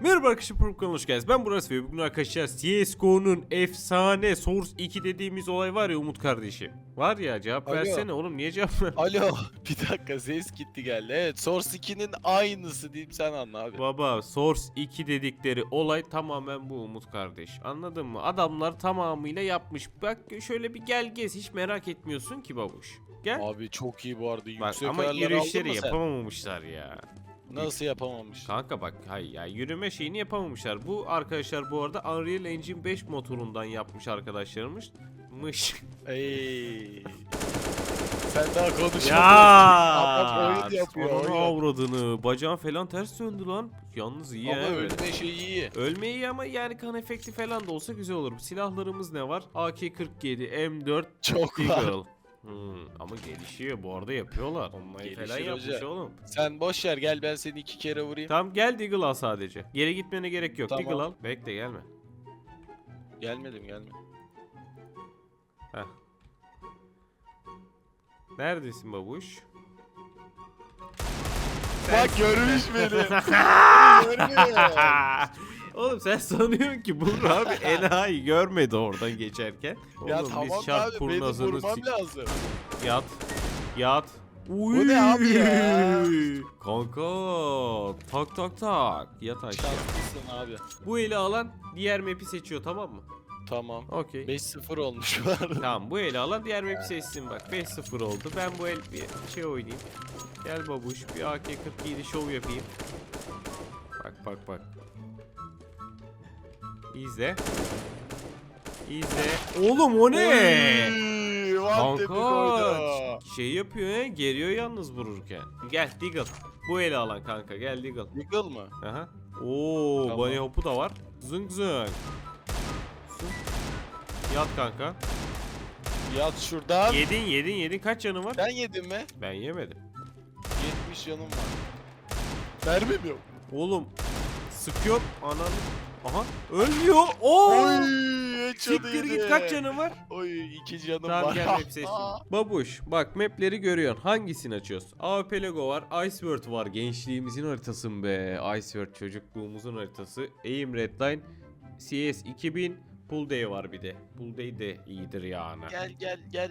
Merhaba arkadaşlar Purp kanalına hoş geldiniz. Ben Burak ve bugün arkadaşlar CSGO'nun efsane Source 2 dediğimiz olay var ya Umut kardeşim. Var ya cevap Alo. versene oğlum niye cevap ver? Alo bir dakika ses gitti geldi. Evet Source 2'nin aynısı diyeyim sen anla abi. Baba Source 2 dedikleri olay tamamen bu Umut kardeş. Anladın mı? Adamlar tamamıyla yapmış. Bak şöyle bir gel gez hiç merak etmiyorsun ki babuş. Gel. Abi çok iyi bu arada Bak ama ayarlar aldın yürüyüşleri mı sen? yapamamışlar ya. Nasıl yapamamış? Kanka bak hay ya yürüme şeyini yapamamışlar. Bu arkadaşlar bu arada Unreal Engine 5 motorundan yapmış arkadaşlarımız. Mış. Ey. Sen daha konuşmadın. Ya. Adam yapıyor. Avradını. Bacağın falan ters döndü lan. Yalnız iyi Ama ha. ölme şeyi iyi. Ölmeyi iyi ama yani kan efekti falan da olsa güzel olur. Silahlarımız ne var? AK-47, M4, Çok var. Hmm, ama gelişiyor bu arada yapıyorlar. Onları falan yapmış hoca. oğlum. Sen boş ver gel ben seni iki kere vurayım. Tamam gel Deagle al sadece. Geri gitmene gerek yok. Tamam. Deagle al. Bekle gelme. Gelmedim gelme. Heh. Neredesin babuş? Bak görmüş beni. Görmüyor. Oğlum sen sanıyorsun ki bunu abi enayi görmedi oradan geçerken. Oğlum ya biz tamam şart abi kurnazını sik- lazım. Yat. Yat. Bu ne abi ya? Kanka tak tak tak yat aşağı. Şanslısın abi. Bu eli alan diğer map'i seçiyor tamam mı? Tamam. Okey. 5-0 olmuş arada. Tamam bu eli alan diğer map'i seçsin bak 5-0 oldu. Ben bu el bir şey oynayayım. Gel babuş bir AK-47 şov yapayım. Bak bak bak. İzle. İzle. Oğlum o ne? Oy, one tap Kanka şey yapıyor ya geriyor yalnız vururken. Gel Deagle. Bu eli alan kanka gel Deagle. Yıkıl mı? Aha. Oo, Tamam. bunny hopu da var. Zıng. Zıng. Yat kanka. Yat şuradan. Yedin yedin yedin kaç canın var? Sen yedin mi? Ben yemedim. 70 yanım var. Mermim yok. Oğlum sıkıyor ananı. Aha ölmüyor. Oo! Siktir git kaç canın var? Oy iki canım Tamam var. gel map seçtim. Babuş bak mapleri görüyorsun. Hangisini açıyoruz? AWP Lego var. Iceworld var. Gençliğimizin haritası mı be? Iceworld çocukluğumuzun haritası. Aim Redline. CS 2000. Pool Day var bir de. Pool Day de iyidir yani. Gel gel gel.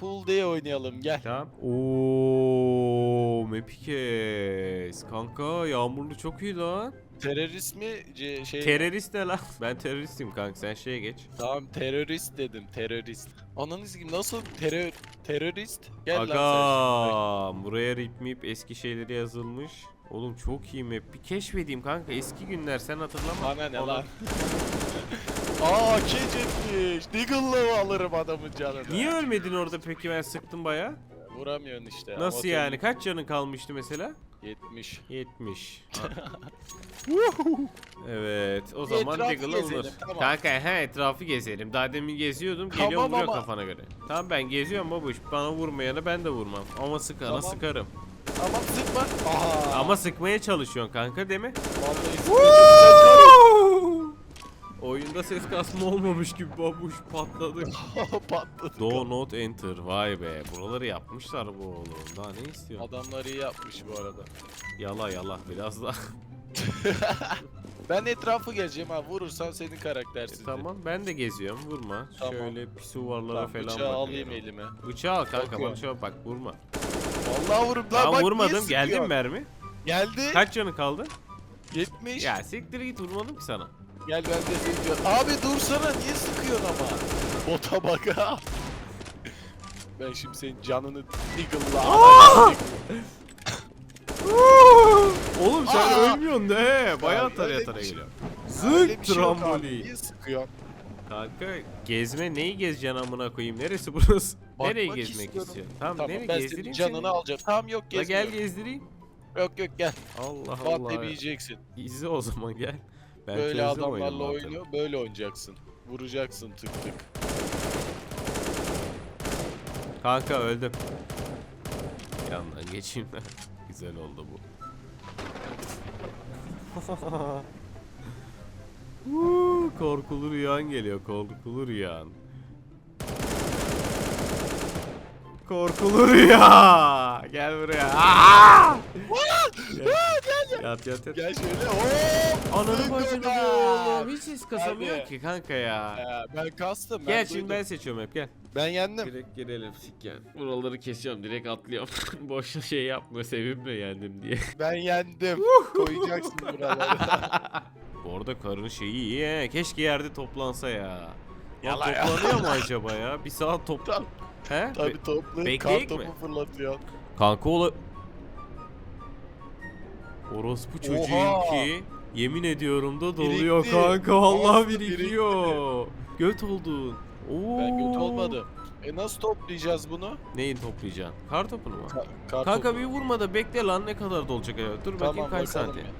Pool day oynayalım gel. Tamam. Oo, map'i kes. Kanka yağmurlu çok iyi lan. Terörist mi? C- şey Terörist ne lan? Ben teröristim kanka sen şeye geç. Tamam terörist dedim terörist. Ananız gibi nasıl terör terörist? Gel lan sen. Aga buraya rip mip eski şeyleri yazılmış. Oğlum çok iyi map. Bir keşfedeyim kanka. Eski günler sen hatırlama. Bana ne Onu- lan? Aa keçetmiş. Deagle'la alırım adamın canını. Niye ölmedin orada peki ben sıktım baya? Vuramıyorsun işte. Nasıl Amatör- yani? Kaç canın kalmıştı mesela? 70. 70. evet o zaman etrafı Deagle alınır. tamam. Kanka he etrafı gezelim. Daha demin geziyordum Tamam geliyor vuruyor ama- kafana göre. Tamam ben geziyorum babuş. Bana vurmayana ben de vurmam. Ama sıkana Tamam. sıkarım. Tamam sıkma. Aha. Ama sıkmaya çalışıyorsun kanka değil mi? Vallahi. Oyunda ses kasma olmamış gibi babuş patladı. Patladı. Do not enter. Vay be. Buraları yapmışlar bu oğlum. Daha ne istiyor? Adamlar iyi yapmış bu arada. Yala yala biraz daha. Ben etrafı geleceğim ha. Vurursan senin karaktersiz. E, tamam ben de geziyorum. Vurma. Tamam. Şöyle pisuvarlara falan bıçağı bakıyorum. alayım elime. Bıçağı al kanka Bakıyorum. bana şöyle bak vurma. Vallahi vururum lan Ben bak vurmadım. niye Geldi mi sıkıyorsun? mermi? Geldi. Kaç canı kaldı? 70. Ya siktir git vurmadım ki sana. Gel ben de seni diyorum. Abi dursana niye sıkıyorsun ama? Bota bak ha. ben şimdi senin canını Deagle'la. Oğlum sen Aa! ölmüyorsun de he. Bayağı Ya, tara öyle tara bir şey- geliyor. Zık şey trambolin. Niye sıkıyorsun? Kanka gezme neyi gezeceksin amına koyayım? Neresi burası? Bakmak Nereye gezmek istiyorum. istiyorsun? Tamam, Tamam nereye ben gezdireyim senin seni? canını alacağım. Tamam yok La gel gezmiyorum. gezdireyim. Yok yok gel. Allah Allah. yiyeceksin. İzle o zaman gel. Ben Böyle adamlarla oyunu. Böyle oynayacaksın. Vuracaksın tık tık. Kanka öldüm. Yandan geçeyim ben. Güzel oldu bu. Uuu, korkulu rüyan geliyor. Korkulu rüyan. Korkulu rüya. Gel buraya. Aa! Gel. Gel gel. Yat yat yat. Gel şöyle. Hop. Ananı bacını ben. oğlum. Hiç ses kasamıyor Hadi. ki kanka ya. Ee, ben kastım. Gel ben şimdi duydum. ben seçiyorum hep gel. Ben yendim. Direkt girelim sik yani. Buraları kesiyorum direkt atlıyorum. Boşuna şey yapma sevinme yendim diye. Ben yendim. Koyacaksın buraları. Bu arada karın şeyi iyi he. Keşke yerde toplansa ya. Ya Yalan ya. toplanıyor mu acaba ya? Bir saat toplan. He? Be- Tabii toplayıp Bekleyek kar mi? topu fırlatıyor. Kanka ola... Orospu çocuğum Oha! ki yemin ediyorum da doluyor Birikti. kanka vallahi Nasıl birikiyor. Göt oldun. Oo. Ben kötü olmadım. E nasıl toplayacağız bunu? Neyin toplayacaksın? Kar topunu mu? Ka- kar Kanka topu. bir vurma da bekle lan ne kadar dolacak ya. Dur bakayım Tamam, kaç bakalım santim. ya.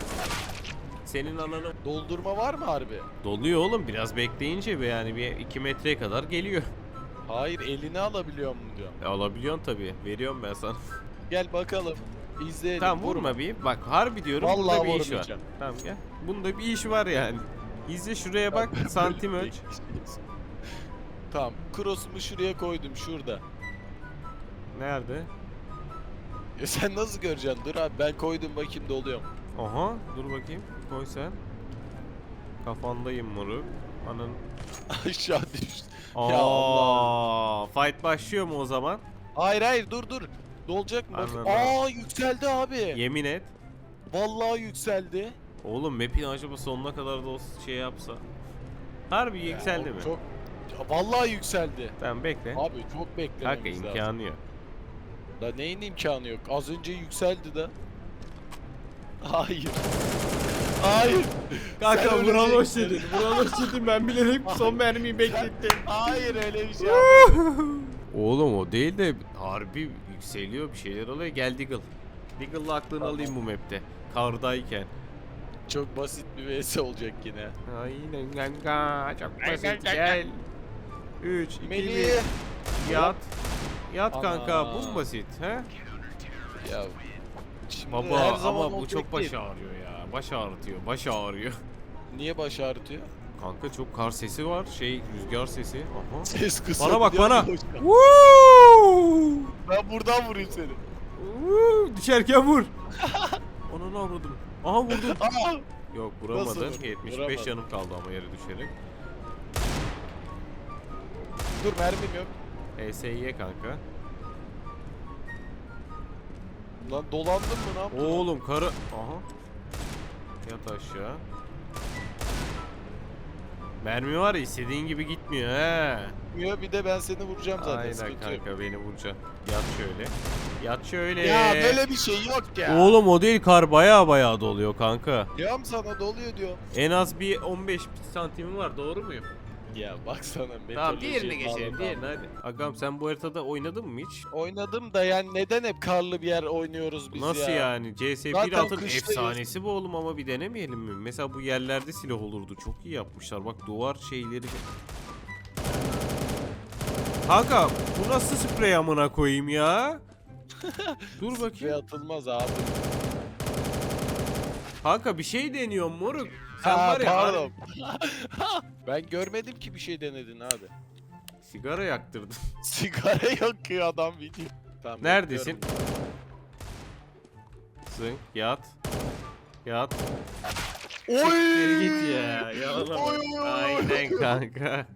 Senin alanı Doldurma var mı harbi? doluyor oğlum biraz bekleyince be yani bir 2 metreye kadar geliyor. Hayır elini alabiliyor mu diyor. E, alabiliyorsun tabi veriyorum ben sana. Gel bakalım. İzleyelim. tamam vurma bir bak harbi diyorum bunda Vallahi bir iş var. vurmayacağım. Tamam gel. Bunda bir iş var yani. İzle şuraya bak santim ölç. Tamam. Cross'umu şuraya koydum şurada. Nerede? Ya sen nasıl göreceksin? Dur abi ben koydum bakayım doluyor mu? Aha dur bakayım koy sen. Kafandayım moruk. Anın. Aşağı düştü. Aa, Allah. fight başlıyor mu o zaman? Hayır hayır dur dur. Dolacak mı? Bak-. Aa yükseldi abi. Yemin et. Vallahi yükseldi. Oğlum map'in acaba sonuna kadar da o şey yapsa. Harbi yükseldi mi? Çok Ya, Vallahi yükseldi. Tamam bekle. Abi çok Kanka beklememiz lazım. imkanı yok. Da neyin imkanı yok? Az önce yükseldi de. Hayır. Hayır. Kanka Sen Vural hoş öleceksin. dedin. Vural hoş dedin. Ben bilerek son mermiyi beklettim. Hayır öyle bir şey yapmadım. Oğlum o değil de harbi yükseliyor bir şeyler oluyor. Gel Diggle. Diggle'la aklını Tamam. alayım bu map'te. Kardayken. Çok basit bir vs olacak yine. Aynen kanka. Çok basit gel. 3, 2, 1. Melih. Yat. Yat kanka. Ana. Bu mu basit? He? Ya. Şimdi Baba her zaman ama bu çok baş ağrıyor ya. Baş ağrıtıyor. Baş ağrıyor. Niye baş ağrıtıyor? Kanka çok kar sesi var. Şey rüzgar sesi. Aha. Ses kısa. Bana bak, bana. Woo! Ben buradan vurayım seni. Woo! Düşerken vur. Onu ne vurdum? Aha vurdum. Yok Nasıl vuramadım. vurdun? 75 Vuramadın. canım kaldı ama yere düşerek. Dur mermim yok. HSY kanka. Lan dolandın mı ne yaptın? Oğlum karı... Aha. Yat aşağı. Mermi var ya istediğin gibi gitmiyor he. Gitmiyor, Bir de ben seni vuracağım zaten. Aynen sıkıntı yok. kanka beni vuracaksın. Yat şöyle. Yat şöyle. Ya böyle bir şey yok ya. Oğlum o değil kar baya baya doluyor kanka. Diyorum sana doluyor diyor. En az bir 15 santimi var doğru muyum? Ya baksana. Tamam diğerine geçelim diğerine hadi. Agam sen bu haritada oynadın mı hiç? Oynadım da yani neden hep karlı bir yer oynuyoruz biz Nasıl ya? yani? CS Zaten 1.6'ın kıştayız. efsanesi bu oğlum ama bir denemeyelim mi? Mesela bu yerlerde silah olurdu. Çok iyi yapmışlar. Bak duvar şeyleri. Kanka bu nasıl sprey amına koyayım ya? Dur Ve bakayım. atılmaz abi. Kanka bir şey deniyorum moruk. Sen Ha, var ya pardon. ben görmedim ki bir şey denedin abi. sigara yaktırdın. Sigara yakıyor adam video. Tamam, Neredesin? bekliyorum. Zınk yat. Yat. Oy! Git ya. Yalana bak. Oy, oy, oy. Aynen kanka.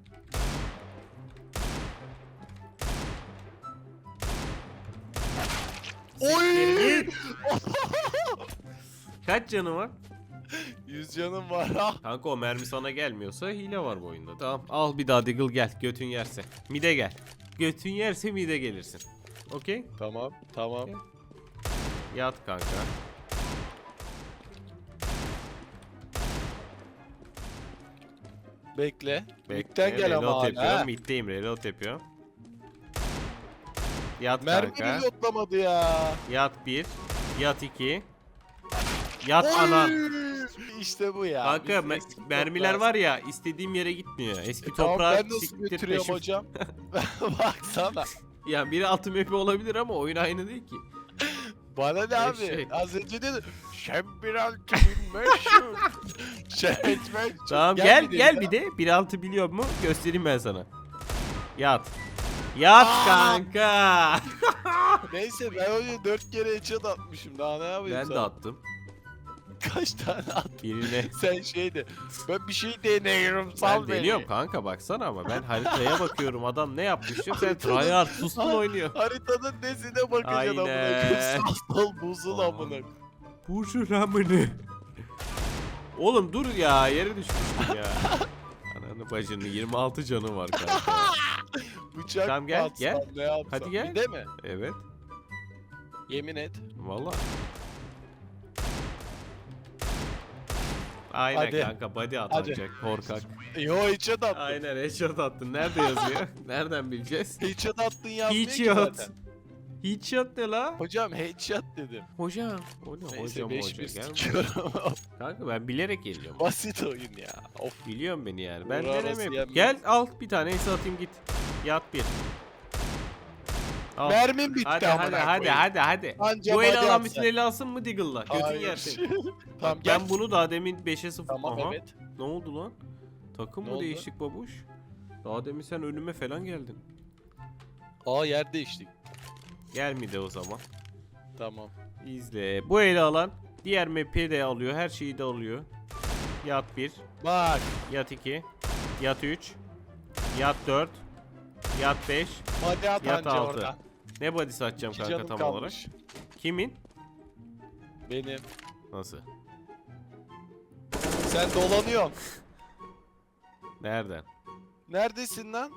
Oy! git. Kaç canı var? 100 canım var ha. Kanka o mermi sana gelmiyorsa hile var bu oyunda. Tamam al bir daha Diggle gel götün yerse. Mide gel. Götün yerse mide gelirsin. Okey? Tamam, tamam. Yat kanka. Bekle. Bekle, Mid'den gel ama hala. yapıyorum. Mid'deyim reload yapıyorum. Yat Mermi kanka. bile yotlamadı ya. Yat bir. Yat iki. Yat anan. İşte bu ya. Kanka Biz me- mermiler toprağız. var ya istediğim yere gitmiyor. Eski E tamam, toprağı ben nasıl siktir götürüyorum peşim. hocam? Baksana. Ya biri altı map'i olabilir ama oyun aynı değil ki. Bana ne abi? Eşek. Az önce dedi. Sen bir altı. Sen etmez. Tamam gel bir gel, de bir de 1.6 biliyor mu? Göstereyim ben sana. Yat. Yat Aa! Kaç tane at. Birine Sen şey de ben bir şey deniyorum sal ben beni. deniyorum kanka baksana ama ben haritaya bakıyorum adam ne yapmış diyor sen tryhard sustun oynuyor. Haritanın nesine bakacaksın amına Aynen. koyayım. Sol buzul Aa. amına. Burcu ramını. Oğlum dur ya yere düşmüştüm ya. Ananı bacını 26 canı var kanka. Bıçak Tamam, mı gel, atsam, gel. ne yapsam? Hadi gel. Bir de mi? Evet Yemin et. valla. Aynen Hadi. kanka body atacak korkak. Yo headshot attın. Aynen headshot attın. Nerede yazıyor? Nereden bileceğiz? Headshot attın yazmıyor ki Headshot. zaten. Headshot ne la? Hocam headshot dedim. Hocam. O ne Neyse hocam 5 hoca bir gel. sikiyorum. Kanka ben bilerek geliyorum. Basit oyun ya. Of. Biliyorum beni yani. Ben Uğur arası denemeyeyim. yenmez. Gel al bir tane ace atayım git. Yat bir. Al. Mermim bitti Hadi amına hadi hadi koyayım. hadi hadi. Anca Bu el body alan atsa. bütün eli alsın mı Diggle'la? Götün Hayır. yersin. tamam gel. ben bunu daha demin 5'e 0. Tamam Aha. evet. Ne oldu lan? Takım Ne mı oldu? değiştik babuş? Daha demin sen önüme falan geldin. Aa yer değiştik. Gel mi de o zaman. Tamam. İzle. Bu eli alan diğer map'i de alıyor. Her şeyi de alıyor. Yat 1, Bak. yat 2, yat 3, yat 4, yat 5. Hadi at Yat anca altı. oradan. Ne body satacağım İki kanka canım tam kalmış. olarak? Kimin? Benim. Nasıl? Sen dolanıyorsun. Nereden? Neredesin lan?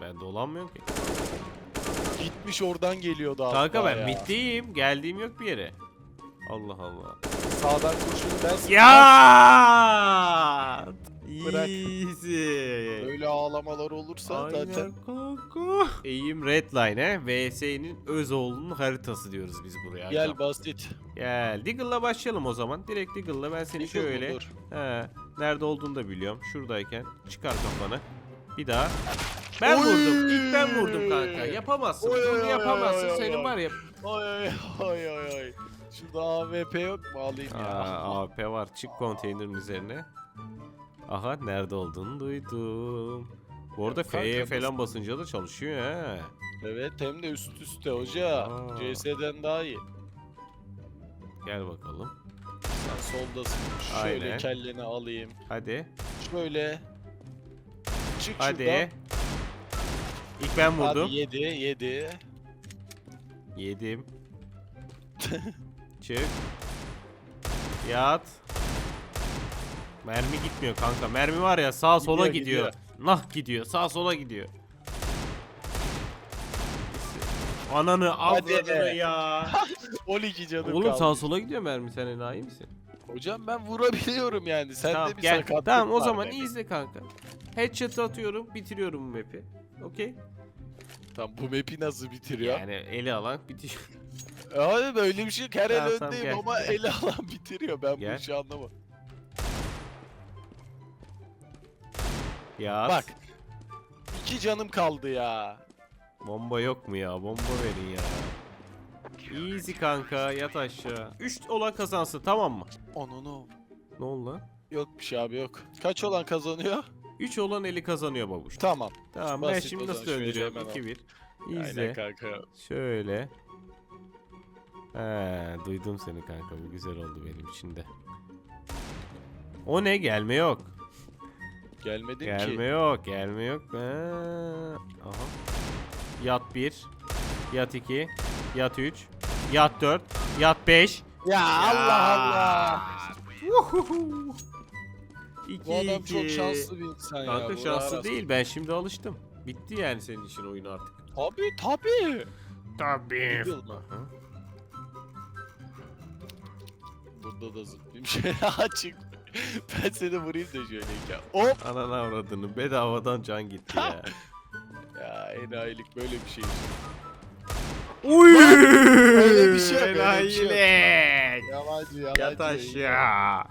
Ben dolanmıyorum ki. Gitmiş oradan geliyordu az Kanka ben middeyim. Geldiğim yok bir yere. Allah Allah. Sağdan kurşunu ben. Ya! Bırak. Easy. Böyle ağlamalar olursa zaten. Kanka. Eğim Redline VS'nin Özoğlu'nun haritası diyoruz biz buraya. Gel Gel. basit. Gel. Deagle'la başlayalım o zaman. Direkt Deagle'la ben seni Deagle mı? şöyle. Dur. He. Nerede olduğunu da biliyorum. Şuradayken çıkar kafanı. Bir daha. Ben Oy! vurdum. İlk ben vurdum kanka. Yapamazsın. Oy, oy, Bunu oy, yapamazsın. oy, oy, Senin oy. var ya. Oy oy oy oy oy. Şurada AWP yok mu alayım ya. Aa, AP var. Çık konteynerin üzerine. Aha nerede olduğunu duydum. Bu arada kanka F'ye falan basınca da çalışıyor he. Evet hem de üst üste hoca. Aa. CS'den daha iyi. Gel bakalım. Sen soldasın. Şöyle Aynen. kelleni alayım. Hadi. Şöyle. Çık Hadi. şuradan. İlk ben vurdum. Hadi yedi yedi. Yedim. Çık. Yat. Mermi gitmiyor kanka. Mermi var ya sağa sola Gidiyor, gidiyor. Nah gidiyor. Sağa sola gidiyor. Ananı Hadi. avradını ya. 12 canım Oğlum kaldı. sağa sola gidiyor mermi sen enayi misin? Hocam ben vurabiliyorum yani. Sende tamam bir gel. sakatlık Tamam o var zaman iyi izle kanka. Headshot atıyorum bitiriyorum bu map'i. Okey. Tamam bu map'i nasıl bitiriyor? Yani eli alan bitiyor. Abi böyle bir şey yok. her el Tamam, tamam, öndeyim gel, ama eli alan bitiriyor. Ben Gel. bu işi anlamam. Ya Bak. iki canım kaldı ya. Bomba yok mu ya? Bomba verin ya. Easy kanka yat aşağı. 3 olan kazansın tamam mı? Onu no. Ne oldu lan? Yok bir şey abi yok. Kaç olan kazanıyor? 3 olan eli kazanıyor babuş. Tamım. Tamam ben basit şimdi o nasıl zaman, şöyle öldürüyorum? hemen al. 2-1. Aynen İzle. kanka. Şöyle. He, duydum seni kanka. Bu güzel oldu benim için de. O ne? Gelme yok. Gelmedin Gelme ki. yok. Gelme yok. Ha. Aha. Yat 1. Yat 2. Yat 3. Yat 4. Yat 5. Ya Allah Allah. İki, Bu adam iki. çok şanslı bir insan ya. Kanka şanslı değil. Ben şimdi alıştım. Bitti yani senin için oyun artık. Tabii tabii. Tabii. Mı? Burada da zıplayayım şöyle açık. ben seni vurayım da şöyleyken. Hop. Ananı avradını bedavadan can gitti ya. Ya enayilik böyle bir şey. Uy! Öyle bir şey şey. Enayilik. Yalancı yalancı. Yat aşağı.